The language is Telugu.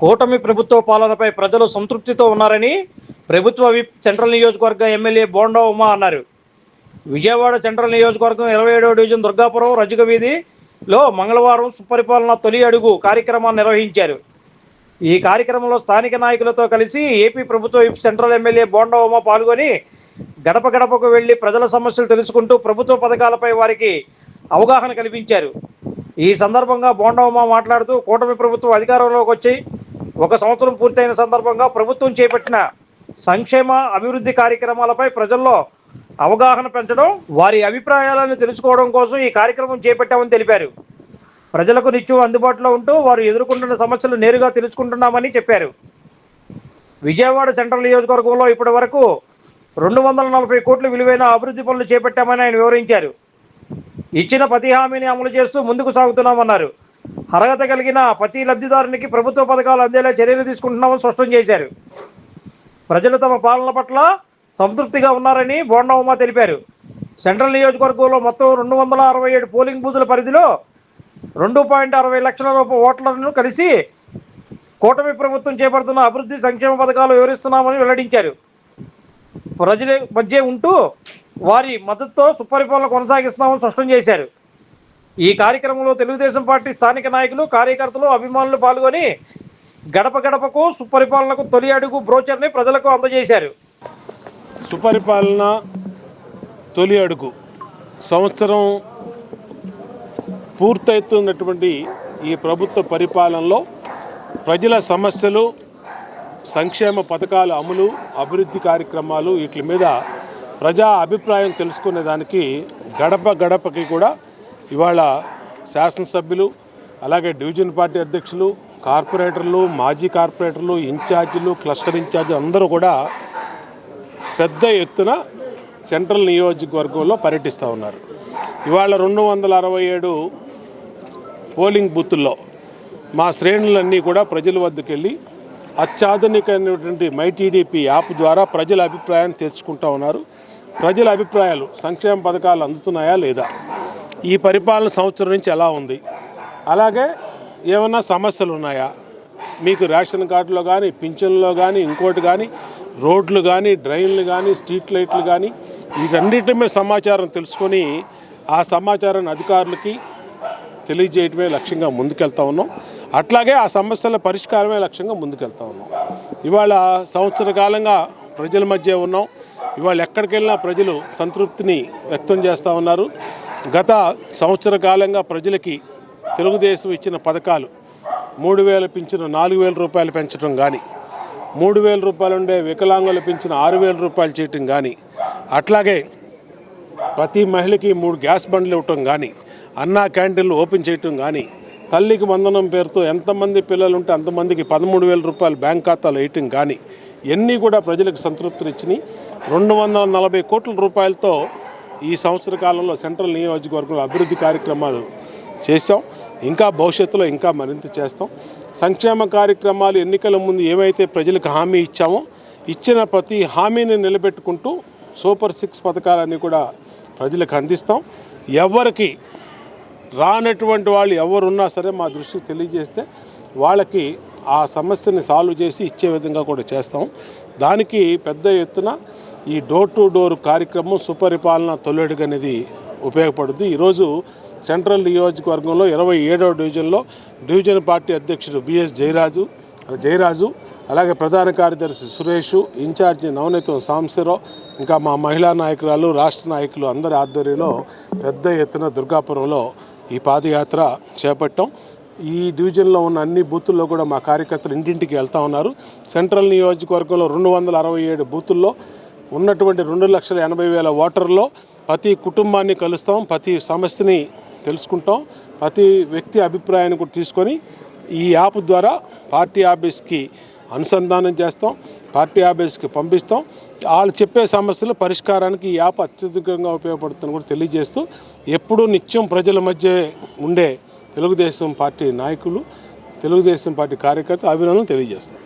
కూటమి ప్రభుత్వ పాలనపై ప్రజలు సంతృప్తితో ఉన్నారని ప్రభుత్వ విప్ సెంట్రల్ నియోజకవర్గ ఎమ్మెల్యే బోండా ఉమా అన్నారు. విజయవాడ సెంట్రల్ నియోజకవర్గం ఇరవై ఏడవ డివిజన్ దుర్గాపురం రజక వీధిలో మంగళవారం సుపరిపాలన తొలి అడుగు కార్యక్రమాన్ని నిర్వహించారు. ఈ కార్యక్రమంలో స్థానిక నాయకులతో కలిసి ఏపీ ప్రభుత్వ whip central MLA Bonda Uma పాల్గొని గడప గడపకు వెళ్ళి ప్రజల సమస్యలు తెలుసుకుంటూ ప్రభుత్వ పథకాలపై వారికి అవగాహన కల్పించారు. ఈ సందర్భంగా బోండా ఉమా మాట్లాడుతూ కూటమి ప్రభుత్వం అధికారంలోకి వచ్చి ఒక సంవత్సరం పూర్తయిన సందర్భంగా ప్రభుత్వం చేపట్టిన సంక్షేమ అభివృద్ధి కార్యక్రమాలపై ప్రజల్లో అవగాహన పెంచడం వారి అభిప్రాయాలను తెలుసుకోవడం కోసం ఈ కార్యక్రమం చేపట్టామని తెలిపారు. ప్రజలకు నిత్యం అందుబాటులో ఉంటూ వారు ఎదుర్కొంటున్న సమస్యలు నేరుగా తెలుసుకుంటున్నామని చెప్పారు. విజయవాడ సెంట్రల్ నియోజకవర్గంలో ఇప్పటి వరకు రెండు వందల నలభై కోట్ల విలువైన అభివృద్ధి పనులు చేపట్టామని ఆయన వివరించారు. ఇచ్చిన ప్రతి హామీని అమలు చేస్తూ ముందుకు సాగుతున్నామన్నారు. అర్హత కలిగిన ప్రతి లబ్ధిదారునికి ప్రభుత్వ పథకాలు అందేలా చర్యలు తీసుకుంటున్నామని స్పష్టం చేశారు. ప్రజలు తమ పాలన పట్ల సంతృప్తిగా ఉన్నారని బోండా తెలిపారు. సెంట్రల్ నియోజకవర్గంలో మొత్తం రెండు వందల అరవై ఏడు పోలింగ్ బూతుల పరిధిలో రెండు పాయింట్ అరవై లక్షల రూపాయల ఓట్లను కలిసి కూటమి ప్రభుత్వం చేపడుతున్న అభివృద్ధి సంక్షేమ పథకాలు వివరిస్తున్నామని వెల్లడించారు. ప్రజల మధ్య ఉంటూ వారి మద్దతుతో సుపరిపాలన కొనసాగిస్తామని స్పష్టం చేశారు. ఈ కార్యక్రమంలో తెలుగుదేశం పార్టీ స్థానిక నాయకులు కార్యకర్తలు అభిమానులు పాల్గొని గడప గడపకు సుపరిపాలనకు తొలి అడుగు బ్రోచర్ని ప్రజలకు అందజేశారు. సుపరిపాలన తొలి అడుగు. సంవత్సరం పూర్తవుతున్నటువంటి ఈ ప్రభుత్వ పరిపాలనలో ప్రజల సమస్యలు సంక్షేమ పథకాల అమలు అభివృద్ధి కార్యక్రమాలు వీటి మీద ప్రజా అభిప్రాయం తెలుసుకునే దానికి గడప గడపకి కూడా ఇవాళ శాసనసభ్యులు అలాగే డివిజన్ పార్టీ అధ్యక్షులు కార్పొరేటర్లు మాజీ కార్పొరేటర్లు ఇన్ఛార్జీలు క్లస్టర్ ఇన్ఛార్జీలు అందరూ కూడా పెద్ద ఎత్తున సెంట్రల్ నియోజకవర్గంలో పర్యటిస్తూ ఉన్నారు. ఇవాళ రెండు వందల అరవై ఏడు పోలింగ్ బూతుల్లో మా శ్రేణులన్నీ కూడా ప్రజల వద్దకు వెళ్ళి అత్యాధునికమైనటువంటి మైటీడీపీ యాప్ ద్వారా ప్రజల అభిప్రాయాన్ని తెచ్చుకుంటూ ఉన్నారు. ప్రజల అభిప్రాయాలు సంక్షేమ పథకాలు అందుతున్నాయా లేదా? ఈ పరిపాలన సంవత్సరం నుంచి ఎలా ఉంది? అలాగే ఏమన్నా సమస్యలు ఉన్నాయా? మీకు రేషన్ కార్డులో కానీ పింఛన్లో కానీ ఇంకోటి కానీ రోడ్లు కానీ డ్రైన్లు కానీ స్ట్రీట్ లైట్లు కానీ వీటన్నిటి మీద సమాచారం తెలుసుకొని ఆ సమాచారాన్ని అధికారులకి తెలియజేయటమే లక్ష్యంగా ముందుకెళ్తా ఉన్నాం. అట్లాగే ఆ సమస్యల పరిష్కారమే లక్ష్యంగా ముందుకెళ్తా ఉన్నాం. ఇవాళ సంవత్సర కాలంగా ప్రజల మధ్య ఉన్నాం. ఇవాళ ఎక్కడికి వెళ్ళినా ప్రజలు సంతృప్తిని వ్యక్తం చేస్తూ ఉన్నారు. గత సంవత్సర కాలంగా ప్రజలకి తెలుగుదేశం ఇచ్చిన పథకాలు మూడు వేలు పింఛను నాలుగు వేల రూపాయలు పెంచడం కానీ మూడు వేల రూపాయలు ఉండే వికలాంగులు పెంచిన ఆరు వేల రూపాయలు చేయటం కానీ అట్లాగే ప్రతి మహిళకి మూడు గ్యాస్ బండ్లు ఇవ్వటం కానీ అన్నా క్యాంటీన్లు ఓపెన్ చేయటం కానీ తల్లికి వందనం పేరుతో ఎంతమంది పిల్లలు ఉంటే అంతమందికి పదమూడు వేల రూపాయలు బ్యాంక్ ఖాతాలు వేయటం కానీ ఇవన్నీ కూడా ప్రజలకు సంతృప్తినిచ్చినాయి. రెండు వందల నలభై కోట్ల రూపాయలతో ఈ సంవత్సర కాలంలో సెంట్రల్ నియోజకవర్గంలో అభివృద్ధి కార్యక్రమాలు చేశాం. ఇంకా భవిష్యత్తులో ఇంకా మరింత చేస్తాం. సంక్షేమ కార్యక్రమాలు ఎన్నికల ముందు ఏమైతే ప్రజలకు హామీ ఇచ్చామో ఇచ్చిన ప్రతి హామీని నిలబెట్టుకుంటూ సూపర్ సిక్స్ పథకాలన్నీ కూడా ప్రజలకు అందిస్తాం. ఎవరికి రానటువంటి వాళ్ళు ఎవరున్నా సరే మా దృష్టికి తెలియజేస్తే వాళ్ళకి ఆ సమస్యని సాల్వ్ చేసి ఇచ్చే విధంగా కూడా చేస్తాం. దానికి పెద్ద ఎత్తున ఈ డోర్ టు డోర్ కార్యక్రమం సుపరిపాలన తొలడుగు అనేది ఉపయోగపడుద్ది. ఈరోజు సెంట్రల్ నియోజకవర్గంలో ఇరవై ఏడవ డివిజన్లో డివిజన్ పార్టీ అధ్యక్షుడు బిఎస్ జయరాజు జయరాజు అలాగే ప్రధాన కార్యదర్శి సురేష్ ఇన్ఛార్జి నవనీతం సాంశీరావు ఇంకా మా మహిళా నాయకురాలు రాష్ట్ర నాయకులు అందరి ఆధ్వర్యంలో పెద్ద ఎత్తున దుర్గాపురంలో ఈ పాదయాత్ర చేపట్టాం. ఈ డివిజన్లో ఉన్న అన్ని బూతుల్లో కూడా మా కార్యకర్తలు ఇంటింటికి వెళ్తా ఉన్నారు. సెంట్రల్ నియోజకవర్గంలో రెండు వందల అరవై ఏడు బూతుల్లో ఉన్నటువంటి రెండు లక్షల ఎనభై వేల ఓటర్లో ప్రతి కుటుంబాన్ని కలుస్తాం ప్రతి సమస్యని తెలుసుకుంటాం ప్రతి వ్యక్తి అభిప్రాయాన్ని కూడా తీసుకొని ఈ యాప్ ద్వారా పార్టీ ఆఫీస్కి అనుసంధానం చేస్తాం పార్టీ ఆఫీస్కి పంపిస్తాం. వాళ్ళు చెప్పే సమస్యలు పరిష్కారానికి ఈ యాప్ అత్యధికంగా ఉపయోగపడుతుందని కూడా తెలియజేస్తూ ఎప్పుడూ నిత్యం ప్రజల మధ్య ఉండే తెలుగుదేశం పార్టీ నాయకులు తెలుగుదేశం పార్టీ కార్యకర్తలు అభినందనలు తెలియజేస్తారు